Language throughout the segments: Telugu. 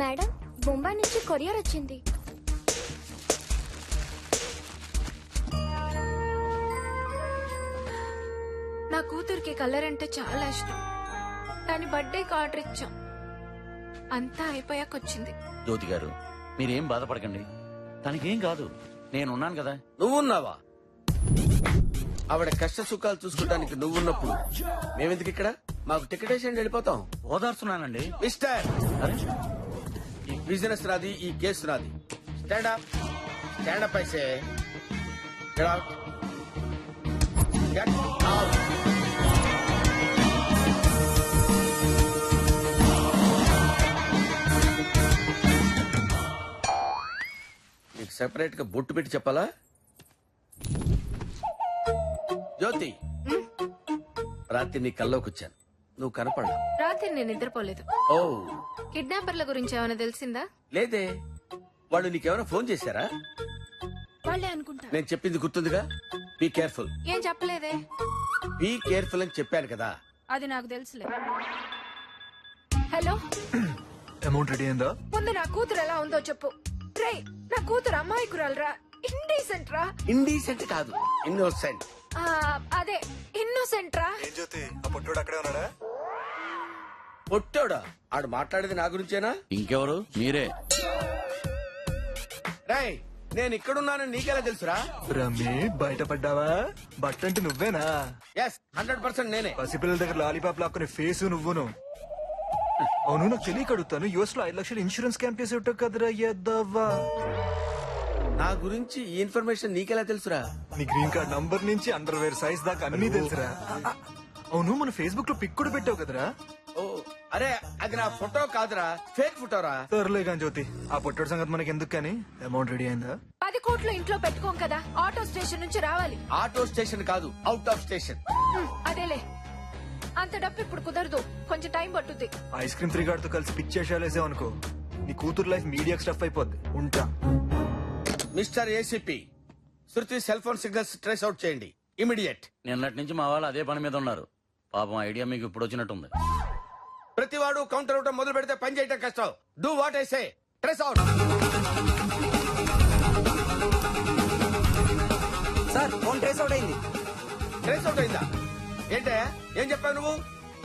మేడం బొంబాయి నుంచి కొరియర్ వచ్చింది. నా కూతురికి కలర్ అంటే చాలా ఇష్టం. దాని బర్త్డేకి ఆర్డర్ ఇచ్చాం. అంతా అయిపోయాక వచ్చింది. జ్యోతి గారు మీరేం బాధపడకండి. తనకేం కాదు నేనున్నాను కదా. నువ్వున్నావా? ఆవిడ కష్ట సుఖాలు చూసుకోవడానికి నువ్వున్నప్పుడు మేమెందుకు ఇక్కడ? మాకు టికెట్ వేసి వెళ్ళిపోతాం. ఓదార్చున్నానండి. మిస్టర్! బిజినెస్ నాది ఈ కేసు నాది స్టాండ్ అప్ స్టాండ్ అప్ అయితే out. నీకు సెపరేట్గా బొట్టు పెట్టి చెప్పాలా? జ్యోతి. రాత్రి నీ కల్లోకి వచ్చాను నువ్వు కనపడలా రాత్రి నేను నిద్రపోలేదు. ఓ. కిడ్నాపర్ల గురించి ఏమైనా తెలిసిందా? లేదే. వాళ్ళు నీకేమైనా ఫోన్ చేశారా? వాళ్ళే అనుకుంటా నేను చెప్పింది గుర్తుందిగా? బీ కేర్ఫుల్ ఏం చెప్పలేదే? బీ కేర్ఫుల్ అని చెప్పాను కదా. అది నాకు తెలుసులే. హలో? అమౌంట్ రెడీ అయిందా? ముందు నా కూతురు ఎలా ఉందో చెప్పు. రే నా కూతురు అమ్మాయి కురాలరా ఇండీసెంట్ రా. ఇండీసెంట్ కాదు. ఇన్నోసెంట్ ఆ, అదే. ఇన్నోసెంట్ రా. ఏం జ్యోతి? ఆ పొట్టోడు అక్కడే ఉన్నాడా? పొట్టోడా ఆడు మాట్లాడేది నా గురించేనా? ఇంకెవరు? మీరే. రాయ్ నేను ఇక్కడున్నానని నీకెలా తెలుసురా? రమ్మి బయటపడ్డావా? బట్ట అంటే నువ్వేనా? ఎస్ హండ్రెడ్ పర్సెంట్ నేనే. పసిపిల్లల దగ్గర లాలీపాప్ లాక్కునే ఫేస్ నువ్వును. అవును నాకు తెలియక అడుగుతాను యుఎస్లో ఐదు లక్షలు ఇన్సూరెన్స్ క్యాంప్ చేసి ఉంటావు కదరా ఎద్దవ్వా నా గురించి ఈ ఇన్ఫర్మేషన్ నీకెలా తెలుసురా? నీ గ్రీన్ కార్డ్ నంబర్ నుంచి అండర్ వేర్ సైజ్ దాకా అన్ని తెలుసురా. అవును మన ఫేస్బుక్లో పిక్ కూడా పెట్టావు కదరా? అరే అది నా ఫోటో కాదురా ఫేక్ ఫోటోరా? సర్లే కానీ జ్యోతి ఆ పొట్టోడు సంగతి మనకి ఎందుకు కానీ అమౌంట్ రెడీ అయిందా? పది కోట్లు ఇంట్లో పెట్టుకోం కదా ఆటో స్టేషన్ నుంచి రావాలి. ఆటో స్టేషన్ కాదు అవుట్ ఆఫ్ స్టేషన్ అదేలే. అంత డబ్బు ఇప్పుడు కుదరదు కొంచెం టైం పట్టుద్ది. ఐస్ క్రీమ్ త్రీ తో కలిసి పిక్ చేసేసావు అనుకో నీ కూతురు లైఫ్ మీడియా స్టఫ్ అయిపోద్ది. ఉంటా. Mister ACP Shruti cell phone signals trace out చేయండి. ఇమీడియట్ నిన్నటి నుంచి మా వాళ్ళు అదే పని మీద ఉన్నారు. పాపం ఐడియా మీకు ఇప్పుడు వచ్చినట్టుంది. ప్రతివాడు కౌంటర్ అవటం మొదలు పెడితే పని చేయటం కష్టం. Do what I say trace out sir phone trace out అయింది. ట్రేస్ అవుట్ అయిందా? ఏంటే? ఏం చెప్పావు నువ్వు?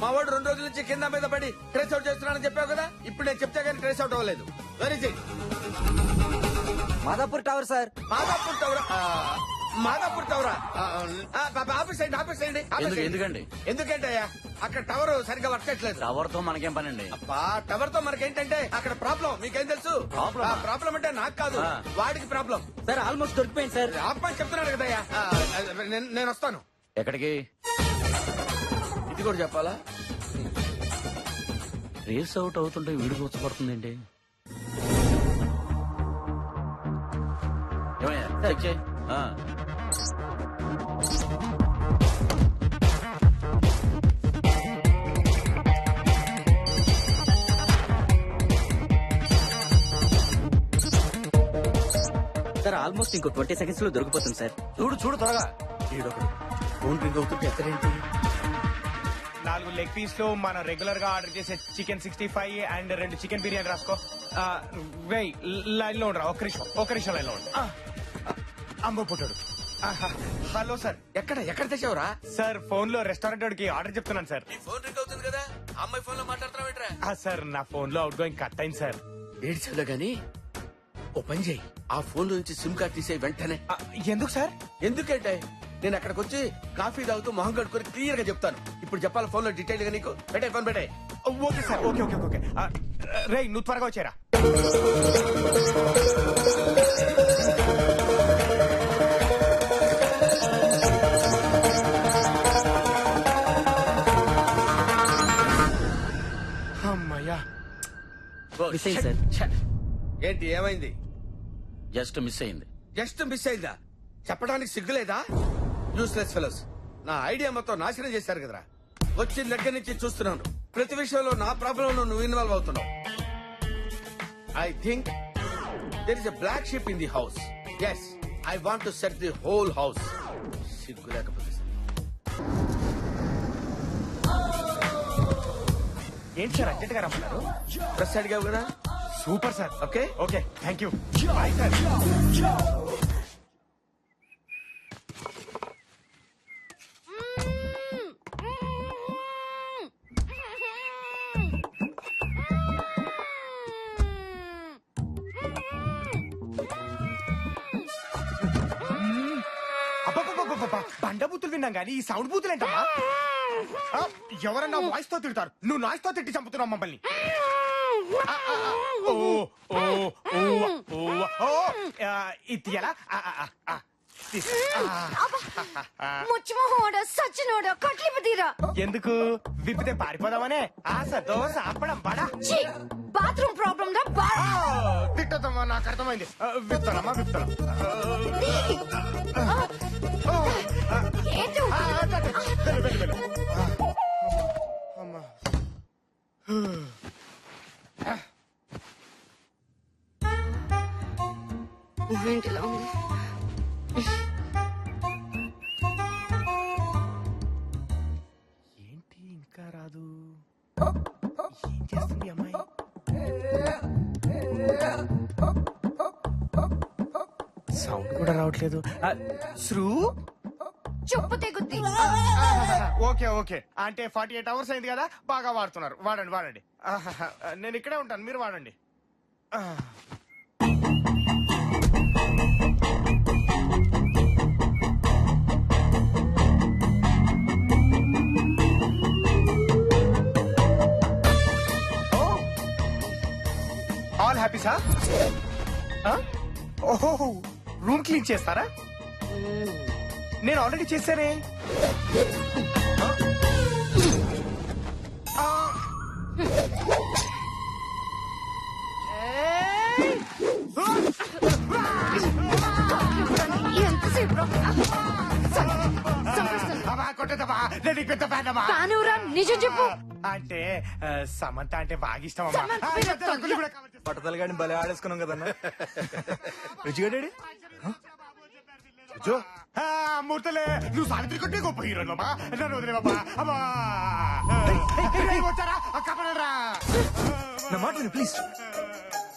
మా వాడు రెండు రోజుల నుంచి కింద మీద పడి ట్రేస్ అవుట్ చేస్తున్నానని చెప్పావు కదా? ఇప్పుడు నేను చెప్తే కానీ ట్రేస్ అవుట్ అవ్వలేదు. Very it Madhapur tower sir. Madhapur టవరా Madhapur టవరా? ఆ, ఆ, పాప, ఆఫీస్ అయ్యండి ఆఫీస్ అయ్యండి. ఎందుకండి? ఎందుకంటే అక్కడ టవర్ సరిగ్గా వర్క్ చేయట్లేదు. టవర్తో మనకేం పని అండి అబ్బా టవర్తో మనకేంటంటే అక్కడ ప్రాబ్లం మీకేం తెలుసు? ప్రాబ్లం అంటే నాకు కాదు. వాడికి ప్రాబ్లం. సార్ ఆల్మోస్ట్ దొరికిపోయింది సార్. ఆపమని చెప్తున్నాడు కదయ్యా నేను- నేను వస్తాను. ఎక్కడికి? ఇది కూడా చెప్పాలా? రేస్ అవుట్ అవుతుంటే వీడికి వచ్చపడుతుందేంటి ఏమయ్యా చెక్ చేయి. ఆల్మోస్ట్ ఇంకో ట్వంటీ సెకండ్స్లో దొరికిపోతుంది సార్. చూడు చూడు త్వరగా. ఈడొకడు. ఫోన్ రింగ్ అవుతుంటే నాలుగు లెగ్ పీస్లో మనం రెగ్యులర్గా ఆర్డర్ చేసే చికెన్ సిక్స్టీ ఫైవ్ అండ్ రెండు చికెన్ బిర్యానీ రాసుకో. వెయ్ లైన్లో ఉండరా? ఒక్క నిమిషం ఒక్క నిమిషం లైన్లో ఉండు. అమ్మ పుట్టాడు. ఆహా, హలో సార్. ఎక్కడ ఎక్కడ తెచ్చావురా? సార్ ఫోన్లో రెస్టారెంట్ వాడికి ఆర్డర్ చెప్తున్నాను సార్. ఫోన్ రింగ్ అవుతుంది కదా అమ్మాయి ఫోన్లో మాట్లాడుతున్నావు ఏంట్రా ఆ, సార్ నా ఫోన్లో అవుట్ గోయింగ్ కట్ అయింది సార్. ఏడ్చాలో గాని? ఓ పని చేయి. ఆ ఫోన్ నుంచి సిమ్ కార్డ్ తీసే వెంటనే. ఆ, ఎందుకు సార్? ఎందుకంటే నేను అక్కడికి వచ్చి కాఫీ తాగుతూ మొహం కడుకొని క్లియర్గా చెప్తాను. ఇప్పుడు చెప్పాలి ఫోన్లో డీటెయిల్గా నీకు. పెట్టే ఫోన్ పెట్టే. Okay sir okay okay okay రే నువ్వు త్వరగా వచ్చారా. అమ్మయ్యా. సార్. ఏంటి ఏమైంది? జస్ట్ మిస్ అయింది. జస్ట్ మిస్ అయిందా? చెప్పడానికి సిగ్గులేదా? యూస్లెస్ ఫెలోస్ నా ఐడియా మొత్తం నాశనం చేశారు కదరా. వచ్చిన దగ్గర నుంచి చూస్తున్నాను. ప్రతి విషయంలో నా ప్రాబ్లం నువ్వు ఇన్వాల్వ్ అవుతున్నావు. I think there is a black ship in the house as I want to set the whole house సిగ్గు లేకపోతే సరే. ఏంటి సార్ అర్జెంట్గా రమ్మన్నారు? ప్రెస్ అడిగావు కదా? Super sir. Okay? Okay thank you. Bye sir బండ బూతులు విన్నాం కానీ ఈ సౌండ్ బూతులు ఏంటమ్మా ఎవరన్నా వాయిస్తో తిడతారు. నువ్వు నాయిస్తో తిట్టి చంపుతున్నావు మమ్మల్ని. ఇది ఎలా. ముచ్చిమోహోడ సచ్చినోడ కట్లిపు తీరా ఎందుకు విప్పితే పారిపోదామనే ఆశ దోశ అప్పడం బడా! బాత్రూమ్ ప్రాబ్లం రా తిట్టదమ్మా నాకు అర్థమైంది విప్తానమ్మా విప్తాను ఏంటి అమ్మా ఏంటిలా ఉంది? ఏంటి ఇంకా రాదు? ఏం చేస్తుంది అమ్మాయి? సౌండ్ కూడా రావట్లేదు. శ్రూ? చెప్పు తెగుద్ది ఓకే ఓకే. అంటే ఫార్టీ ఎయిట్ అవర్స్ అయింది కదా బాగా వాడుతున్నారు. వాడండి వాడండి. నేను ఇక్కడే ఉంటాను మీరు వాడండి. ఆల్ హ్యాపీ సార్ ఓహో రూమ్ క్లీన్ చేస్తారా? నేను ఆల్రెడీ చేశానే. నిజం చెప్పు. అంటే ఆ, సమంత అంటే బాగా ఇష్టం అమ్మా సమంత ఆ, పేరు కూడా. పట్టతలు గాని భలే ఆడేసుకున్నాం కదన్నా రుచిగడ్డాడి ఆ, మూర్తలే నువ్వు సావిత్రి కొట్టే గొప్ప హీరో నన్ను వదిలే బాబా అమ్మా రేయ్, వచ్చారా? ఆ, కాపాడరా నా మాట విను ప్లీజ్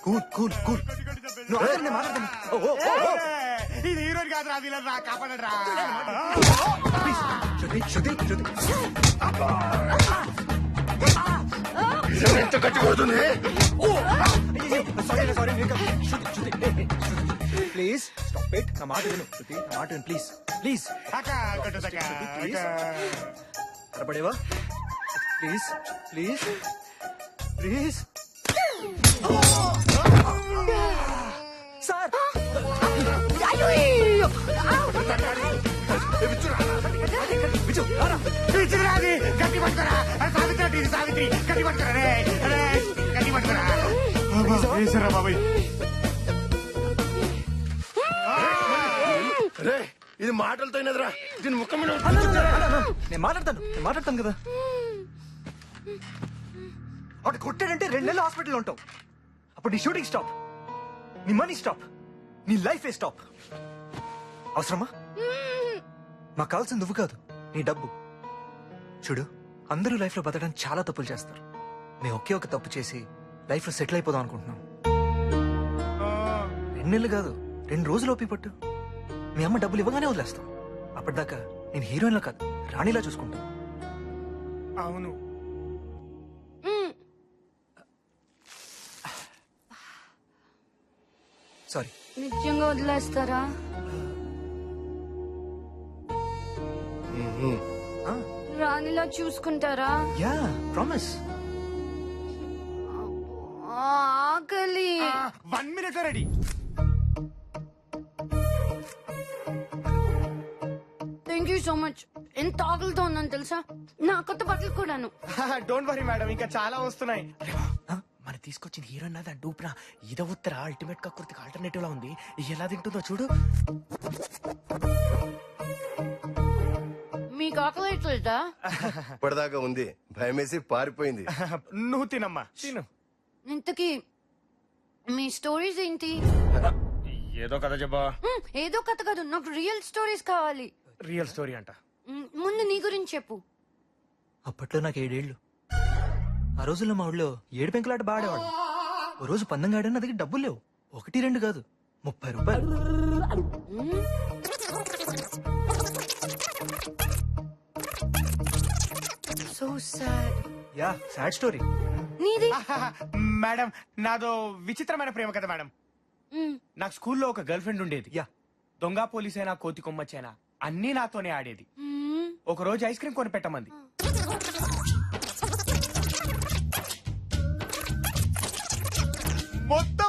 కూల్ కూల్ కూల్ నువ్వు ఆగండి, నేను మాట్లాడతాను. ఓ, ఓ, ఓ, ఓ. ఏయ్, ఇది హీరోయిన్ కాదురా రా కాపాడరా please Shruti Shruti Shruti sorry sorry Shruti Shruti please stop it నా మాట విను. శృతి నా మాట విను ప్లీజ్ ప్లీజ్. అరపడేవా ప్లీజ్ ప్లీజ్ ప్లీజ్ సార్! అయ్యో! పిచ్చిరాది గట్టి పట్టుకోరా. అది సావిత్రి అంటే ఇది సావిత్రి. గట్టి పట్టుకోరా రే. రే, గట్టి పట్టుకోరా. బాబాయ్. రే ఇది మాటలతో ఎదురా దీని ముఖం మీద నేను మాట్లాడతాను. నేను మాట్లాడతాను కదా. అటు కొట్టాడంటే రెండు నెలలు హాస్పిటల్లో ఉంటావు. అప్పుడు నీ షూటింగ్ స్టాప్ నీ మనీ స్టాప్ నీ లైఫ్ ఏ స్టాప్ అవసరమా? మాకు కావాల్సింది నువ్వు కాదు నీ డబ్బు. చూడు అందరూ లైఫ్లో బతకడానికి చాలా తప్పులు చేస్తారు. మేము ఒకే ఒక తప్పు చేసి లైఫ్లో సెటిల్ అయిపోదాం అనుకుంటున్నాం. రెండు నెలలు కాదు రెండు రోజులు ఓపి పట్టు. మీ అమ్మ డబ్బులు ఇవ్వగానే వదిలేస్తాం. అప్పటిదాకా నేను హీరోయిన్లో కాదు రాణిలా చూసుకుంటాను అవును. సారీ. నిజంగా వదిలేస్తారా? రాణిలా చూసుకుంటారా? Yeah promise. ఆకలి. One minute ready. Thank you so much ఎంత ఆకలితో ఉన్నాను తెలుసా? నా కొత్త బట్టలు కూడాను. డోంట్ వరీ మేడం ఇంకా చాలా వస్తున్నాయి. మన తీసుకొచ్చిన హీరోయిన్ నాది డూప్రా ఇద ఉత్తర అల్టిమేట్ కక్కుర్తికి ఆల్టర్నేటివ్ లా ఉంది. ఎలా తింటుందో చూడు. అవుతుందా ఇప్పటిదాకా ఉంది. భయమేసి పారిపోయింది. నువ్వు తినమ్మా. తిను. ఇంతకీ మీ స్టోరీస్ ఏంటి? ఏదో కథ చెప్పా ఏదో కథ కాదు. నాకు రియల్ స్టోరీస్ కావాలి. రియల్ స్టోరీ అంట. ముందు నీ గురించి చెప్పు. అప్పట్లో నాకు ఏడేళ్ళు. ఆ రోజుల్లో మా ఊళ్ళో ఏడు పెంకులాట బాడేవాడు. ఓ రోజు పందెం ఆడాను నా దగ్గర డబ్బులు లేవు. ఒకటి రెండు కాదు. ముప్పై రూపాయలు. So sad yeah sad story నీది? మేడం నాదో విచిత్రమైన ప్రేమ కదా మేడం. నాకు స్కూల్లో ఒక గర్ల్ ఫ్రెండ్ ఉండేది. యా. దొంగ పోలీస్ అయినా కోతి కొమ్మచ్చైనా అన్నీ నాతోనే ఆడేది. ఒక రోజు ఐస్ క్రీమ్ కొని పెట్టమంది మొత్తం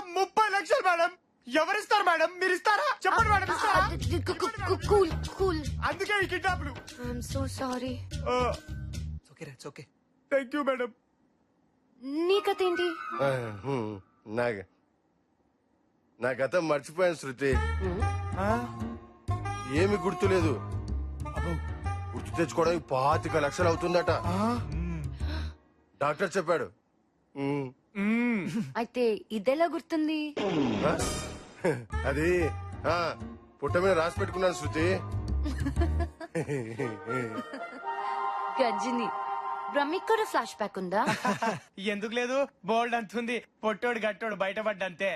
ఎవరిస్తారు మేడం? మీరు ఇస్తారా? చెప్పండి మేడం. ఇస్తారా కూల్ కూల్. అందుకే ఈ కిడ్నాప్లు. ఐఎమ్ సో సారీ ఓకే రా ఓకే థ్యాంక్ యూ మేడం. నీ కథ ఏంటి? నా నా గతం మర్చిపోయాను శృతి. ఏమి గుర్తులేదు. గుర్తు తెచ్చుకోవడానికి పాతిక లక్షలు అవుతుందట. డాక్టర్ చెప్పాడు. అయితే ఇదెలా గుర్తుంది? అది ఆ, పుట్ట మీద రాసి పెట్టుకున్నాను శృతి. గజ్జిని బ్రహ్మిక్ కూడా ఫ్లాష్ బ్యాక్ ఉందా? ఎందుకు లేదు? బోల్డ్ అంతుంది పొట్టోడు గట్టోడు బయటపడ్డంతే.